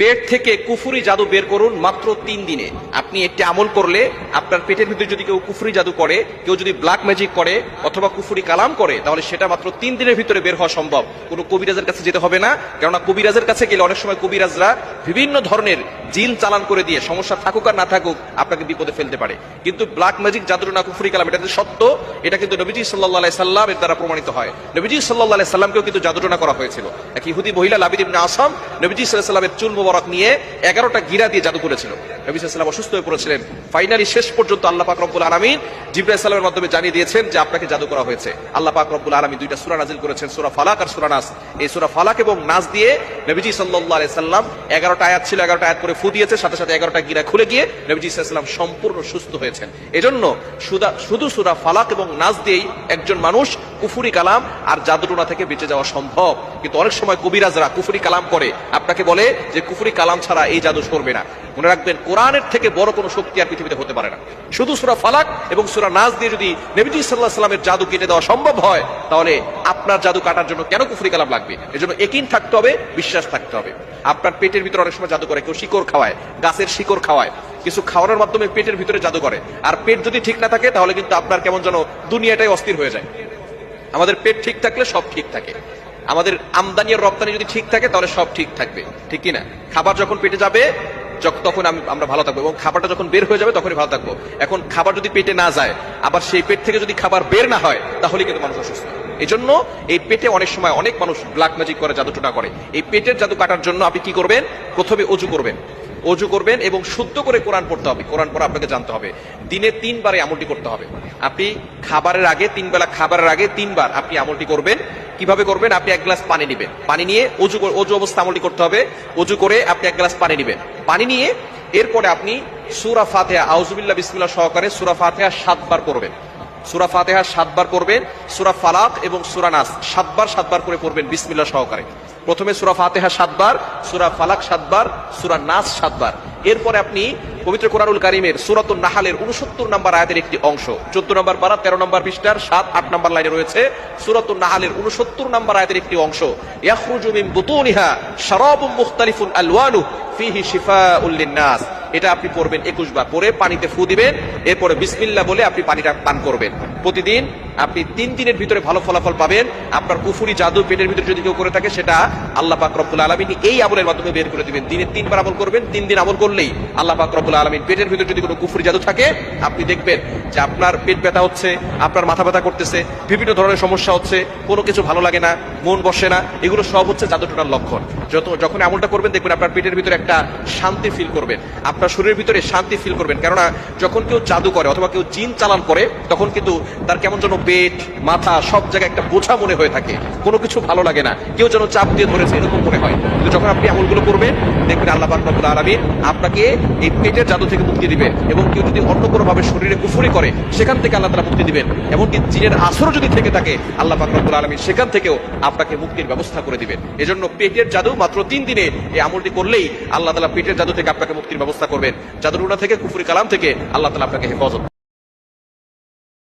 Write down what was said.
পেট থেকে কুফুরি জাদু বের করুন মাত্র তিন দিনে। আপনি একটি আমল করলে আপনার পেটের ভিতরে যদি কেউ কুফুরি জাদু করে, কেউ যদি ব্ল্যাক ম্যাজিক করে অথবা কুফুরি কালাম করে, তাহলে সেটা মাত্র তিন দিনের ভিতরে বের হওয়া সম্ভব। কোনো কবিরাজের কাছে যেতে হবে না, কেননা কবিরাজের কাছে গেলে অনেক সময় কবিরাজরা বিভিন্ন ধরনের জিন চালান করে দিয়ে, সমস্যা থাকুক আর না থাকুক, আপনাকে বিপদে ফেলতে পারে। কিন্তু ব্ল্যাক ম্যাজিক জাদু না, কুফুরি কালাম, এটা সত্য, এটা কিন্তু নবীজি সাল্লাহ সাল্লাম এর দ্বারা প্রমাণিত হয়। নবীজি সাল্লাহ সাল্লামকেও কিন্তু জাদুটনা করা হয়েছিল। এক ইহুদি মহিলা, লাবিদ ইবনে আসাম, নবীজি সাল্লাহ সাল্লামের চুল মোবারক নিয়ে এগারোটা গিরা দিয়ে জাদু করেছিল। নবী সাল্লাম অসুস্থ হয়ে পড়েছিলেন। ফাইনালি শেষ পর্যন্ত আল্লাহ পাক রব্বুল আলমিন জিব্রাহ সাল্লামের মাধ্যমে জানিয়ে দিয়েছেন যে আপনাকে জাদু করা হয়েছে। আল্লাহ পাক রব্বুল আলমী দুইটা সুরা নাজিল করেছেন, সুরা ফালাক আর সুরা নাস। এই সুরা ফালাক এবং নাস দিয়ে নবীজি সাল্লাহ সাল্লাম এগারোটা আয়াত ছিল, এগারোটা আয়াত করে ফু দিয়েছে, সাথে সাথে এগারোটা গিরা খুলে গিয়ে নবীজি সাল্লাম সম্পূর্ণ সুস্থ হয়েছেন। এজন্য শুধু সুরা ফালাক এবং নাস দিয়েই একজন মানুষ কুফুরি কালাম আর জাদুটোনা থেকে বেঁচে যাওয়া সম্ভব। কিন্তু অনেক সময় কবিরাজরা কুফুরি কালাম করে। আপনাকে বলে যে কুফুরি কালাম ছাড়া এই জাদু সরবে না। মনে রাখবেন, কোরআনের থেকে বড় কোনো শক্তি আর পৃথিবীতে হতে পারে না। শুধু সুরা ফালাক এবং সুরা নাজ দিয়ে যদি নবীজি সাল্লাহ সাল্লামের জাদু কেটে দেওয়া সম্ভব হয়, তাহলে আপনার জাদু কাটার জন্য কেন কুফুরি কালাম লাগবে? এজন্য একিন থাকতে হবে, বিশ্বাস থাকতে হবে। আপনার পেটের ভিতরে অনেক সময় জাদু করে, কেউ শিকড় খাওয়ায়, গাছের শিকড় খাওয়ায়, কিছু খাওয়ানোর মাধ্যমে পেটের ভিতরে জাদু করে। আর পেট যদি ঠিক না থাকে, তাহলে কিন্তু আপনার কেমন যেন দুনিয়াটাই অস্থির হয়ে যায়। আমাদের পেট ঠিক থাকলে সব ঠিক থাকে। আমাদের আমদানি আর রপ্তানি যদি ঠিক থাকে, তাহলে সব ঠিক থাকবে। ঠিক কি না খাবার যখন পেটে যাবে তখন আমরা ভালো থাকব। এবং খাবারটা যখন বের হয়ে যাবে, তখনই ভালো থাকব। এখন খাবার যদি পেটে না যায়, আবার সেই পেট থেকে যদি খাবার বের না হয় তাহলে কিন্তু মানুষ অসুস্থ। এই জন্য এই পেটে অনেক সময় অনেক মানুষ ব্ল্যাক ম্যাজিক করে, জাদু টোনা করে। এই পেটের জাদু কাটার জন্য আপনি কি করবেন? প্রথমে অজু করবেন। অজু করবেন এবং শুদ্ধ করে কোরআন পড়তে হবে। কোরআন পড়া আপনাকে জানতে হবে। দিনে তিনবারে আমলটি করতে হবে। আপনি খাবারের আগে তিন বেলা খাবারের আগে তিনবার আপনি আমলটি করবেন। কীভাবে করবেন? আপনি এক গ্লাস পানি নেবেন। পানি নিয়ে অজু অজু অবস্থা আমলটি করতে হবে। অজু করে আপনি এক গ্লাস পানি নেবেন। পানি নিয়ে এরপরে আপনি সুরা ফাতেহা আউজুবিল্লাহ বিসমিল্লাহ সহকারে সুরা ফাতেহা সাতবার করবেন সুরা ফাতেহা সাতবার করবেন সুরা ফালাক এবং সুরা নাস সাতবার সাতবার করে পড়বেন বিসমিল্লাহ সহকারে। প্রথমে সুরা ফাতেহা সাতবার, সুরা ফালাক সাতবার, সুরা নাস সাতবার। এরপরে আপনি পবিত্র কোরআনুল কারিমের সুরাতুল নাহালের উনসত্তর নম্বর আয়াতের একটি অংশ। চোদ্দ নম্বর বারা তেরো নম্বর পৃষ্ঠার, সাত, আট নম্বর লাইনে রয়েছে সুরাতুল নাহালের উনসত্তর নম্বর আয়াতের একটি অংশ। ইয়াখরুজু মিন বুতুনিহা শারাবুম মুখতালিফুন আলওয়ানু ফিহি শিফাউল লিন্নাস। এটা আপনি পড়বেন একুশ বার। পরে পানিতে ফু দিবেন, এরপরে বিসমিল্লা বলে আপনি পানিটা পান করবেন। প্রতিদিন আপনি তিন দিনের ভিতরে ভালো ফলাফল পাবেন। আপনার কুফুরি জাদু পেটের ভিতরে যদি কেউ করে থাকে, সেটা আল্লাহ পাক রব্বুল আলমিন এই আমলের মাধ্যমে বের করে দিবেন। দিনে তিনবার আমল করবেন, তিন দিন আমল করলেই আল্লাহ পাক রব্বুল আলমিন পেটের ভিতরে যদি কোনো কুফুরি জাদু থাকে, আপনি দেখবেন যে আপনার পেট ব্যথা হচ্ছে, আপনার মাথা ব্যথা করতেছে, বিভিন্ন ধরনের সমস্যা হচ্ছে, কোনো কিছু ভালো লাগে না, মন বসে না, এগুলো সব হচ্ছে জাদুটোনার লক্ষণ। যত যখন আমলটা করবেন, দেখবেন আপনার পেটের ভিতরে একটা শান্তি ফিল করবেন। আপনার শরীরের ভিতরে শান্তি ফিল করবেন। কেননা, যখন কেউ জাদু করে অথবা কেউ জিন চালান করে, তখন কিন্তু তার কেমন যেন পেট, মাথা, সব জায়গায় একটা বোঝা মনে হয়ে থাকে। কোনো কিছু ভালো লাগে না। কেউ যেন চাপ দিয়ে ধরেছে, এরকম মনে হয়। কিন্তু যখন আপনি আমলগুলো করবেন, দেখবেন আল্লাহ রব্বুল আলামিন আপনাকে এই পেটের জাদু থেকে মুক্তি দিবেন এবং কেউ যদি অন্য কোনো ভাবে শরীরে কুফুরি করে, সেখান থেকে আল্লাহ তারা মুক্তি দিবেন। এমনকি জিনের আসরও যদি থেকে থাকে, আল্লাহ রব্বুল আলামিন সেখান থেকেও আপনাকে মুক্তির ব্যবস্থা করে দিবেন। এজন্য পেটের জাদু মাত্র তিন দিনে এই আমলটি করলেই আল্লাহ তালা পেটের জাদু থেকে আপনাকে মুক্তির ব্যবস্থা করবেন। জাদুরুনা থেকে, কুফুরি কালাম থেকে আল্লাহ তালা আপনাকে হেফাজত